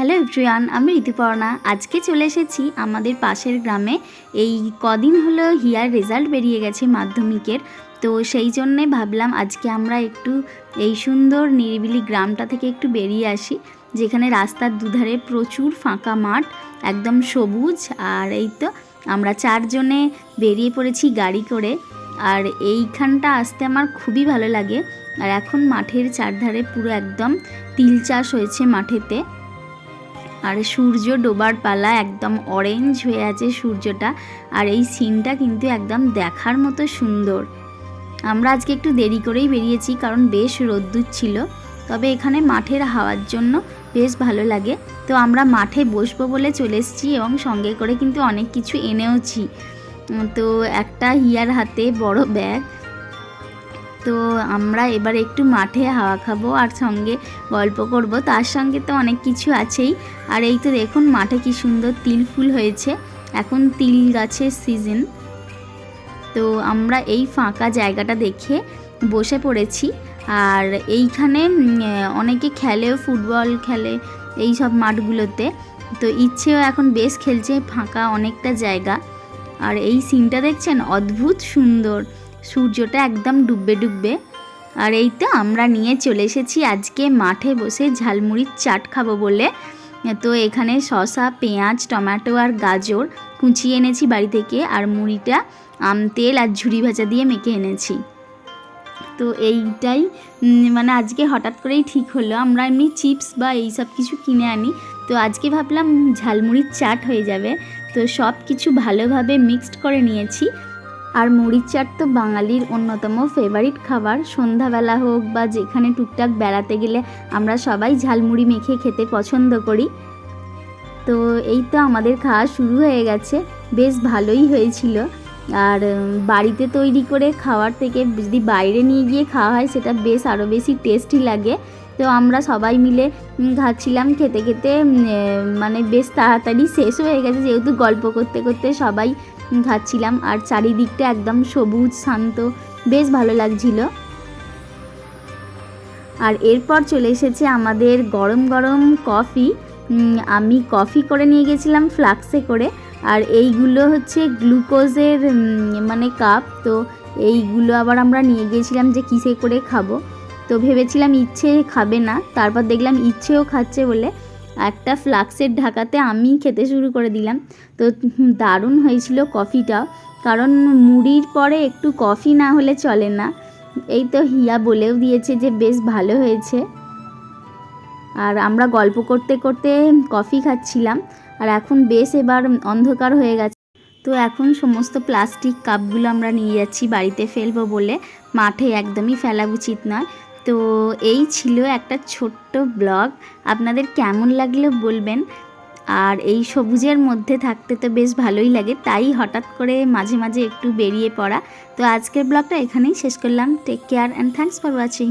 Hello everyone, আমি ঋতুপর্ণা। আজকে চলে এসেছি আমাদের পাশের গ্রামে। এই কদিন হলো হিয়ার রেজাল্ট বেরিয়ে গেছে মাধ্যমিকের। তো সেই জন্যে ভাবলাম আজকে আমরা একটু এই সুন্দর নিরিবিলি গ্রামটা থেকে একটু বেরিয়ে আসি, যেখানে রাস্তার দুধারে প্রচুর ফাঁকা মাঠ, একদম সবুজ। আর এই তো আমরা চারজনে বেরিয়ে পড়েছি গাড়ি করে। আর এইখানটা আসতে আমার খুবই ভালো লাগে। আর এখন মাঠের চারধারে পুরো একদম তিল চাষ হয়েছে মাঠেতে। আর সূর্য ডোবার পালা একদম অরেঞ্জ হয়ে আছে সূর্যটা। আর এই সিনটা কিন্তু একদম দেখার মতো সুন্দর। আমরা আজকে একটু দেরি করেই বেরিয়েছি কারণ বেশ রোদ্দুর ছিল। তবে এখানে মাঠের হাওয়ার জন্য বেশ ভালো লাগে। তো আমরা মাঠে বসবো বলে চলে এসেছি এবং সঙ্গে করে কিন্তু অনেক কিছু এনেওছি। তো একটা হিয়ার হাতে বড় ব্যাগ তো আমরা এবার একটু মাঠে হাওয়া খাব আর সঙ্গে গল্প করব। তার সঙ্গে তো অনেক কিছু আছেই। আর এই তো দেখুন, মাঠে কি সুন্দর তিল ফুল হয়েছে। এখন তিল গাছের সিজন তো আমরা এই ফাঁকা জায়গাটা দেখে বসে পড়েছি। আর এইখানে অনেকে খেলেও ফুটবল খেলে এই সব মাঠগুলোতে। তো ইচ্ছেও এখন বেশ খেলছে, ফাঁকা অনেকটা জায়গা। আর এই সিনটা দেখছেন? অদ্ভুত সুন্দর। সূর্যটা একদম ডুববে ডুববে। আর এই তো আমরা নিয়ে চলে এসেছি আজকে মাঠে বসে ঝালমুড়ির চাট খাব বলে। তো এখানে শসা, পেঁয়াজ, টমেটো আর গাজর কুচিয়ে এনেছি বাড়ি থেকে আর মুড়িটা, আম তেল আর ঝুড়ি ভাজা দিয়ে মেখে এনেছি। তো এইটাই মানে আজকে হঠাৎ করেই ঠিক হলো। আমরা এমনি চিপস বা এই সব কিছু কিনে আনি। তো আজকে ভাবলাম ঝালমুড়ির চাট হয়ে যাবে। তো সব কিছু ভালোভাবে মিক্সড করে নিয়েছি। আর মুড়ির চাট তো বাঙালির অন্যতম ফেভারিট খাবার। সন্ধ্যাবেলা হোক বা যেখানে টুকটাক বেড়াতে গেলে আমরা সবাই ঝালমুড়ি মেখে খেতে পছন্দ করি। তো এই তো আমাদের খাওয়া শুরু হয়ে গেছে। বেশ ভালোই হয়েছিল। আর বাড়িতে তৈরি করে খাওয়ার থেকে যদি বাইরে নিয়ে গিয়ে খাওয়া হয় সেটা বেশ আরও বেশি টেস্টি লাগে। তো আমরা সবাই মিলে খাচ্ছিলাম খেতে খেতে মানে বেশ তাড়াতাড়ি শেষ হয়ে গেছে। যেহেতু গল্প করতে করতে সবাই খাচ্ছিলাম আর চারিদিকটা একদম সবুজ, শান্ত। বেশ ভালো লাগছিল। আর এরপর চলে এসেছে আমাদের গরম গরম কফি। আমি কফি করে নিয়ে গেছিলাম, ফ্লাক্সে করে। আর এইগুলো হচ্ছে গ্লুকোজের মানে কাপ। তো এইগুলো আবার আমরা নিয়ে গিয়েছিলাম যে কিসে করে খাব। তো ভেবেছিলাম ইচ্ছে খাবে না, তারপর দেখলাম ইচ্ছেও খাচ্ছে বলে। একটা ফ্লাক্সের ঢাকাতে আমি খেতে শুরু করে দিলাম। তো দারুণ হয়েছিল কফিটা, কারণ মুড়ির পরে একটু কফি না হলে চলে না। এই তো হিয়া বলেও দিয়েছে যে বেশ ভালো হয়েছে। আর আমরা গল্প করতে করতে কফি খাচ্ছিলাম, আর এখন বেশ এবার অন্ধকার হয়ে গেছে। তো এখন সমস্ত প্লাস্টিক কাপগুলো আমরা নিয়ে যাচ্ছি, বাড়িতে ফেলব বলে। মাঠে একদমই ফেলা উচিত নয়। তো এই ছিল একটা ছোট্ট ব্লগ। আপনাদের কেমন লাগল বলবেন। আর এই সবুজের মধ্যে থাকতে তো বেশ ভালোই লাগে, তাই হঠাৎ করে মাঝে মাঝে একটু বেরিয়ে পড়া। তো আজকের ব্লগটা এখানেই শেষ করলাম। Take care and thanks for watching